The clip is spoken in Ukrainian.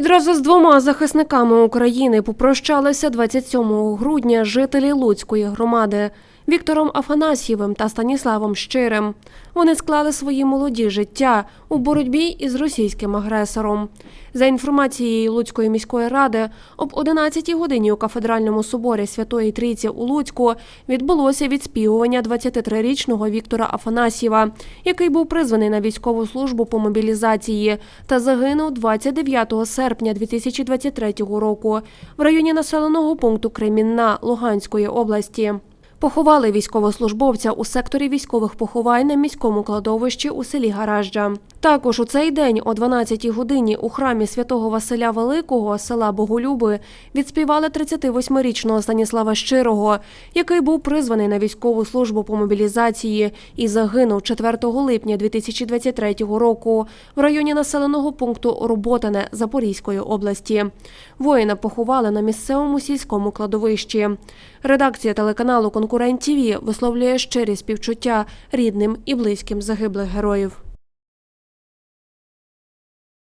Відразу з двома захисниками України попрощалися 27 грудня жителі Луцької громади Віктором Афанасьєвим та Станіславом Щирим. Вони склали свої молоді життя у боротьбі із російським агресором. За інформацією Луцької міської ради, об 11 годині у кафедральному соборі Святої Трійці у Луцьку відбулося відспівування 23-річного Віктора Афанасьєва, який був призваний на військову службу по мобілізації та загинув 29 серпня 2023 року в районі населеного пункту Кремінна Луганської області. Поховали військовослужбовця у секторі військових поховань на міському кладовищі у селі Гаражджа. Також у цей день о 12-й годині у храмі святого Василя Великого села Боголюби відспівали 38-річного Станіслава Щирого, який був призваний на військову службу по мобілізації і загинув 4 липня 2023 року в районі населеного пункту Роботине Запорізької області. Воїна поховали на місцевому сільському кладовищі. Редакція телеканалу Конкурент ТІВІ висловлює щирі співчуття рідним і близьким загиблих героїв.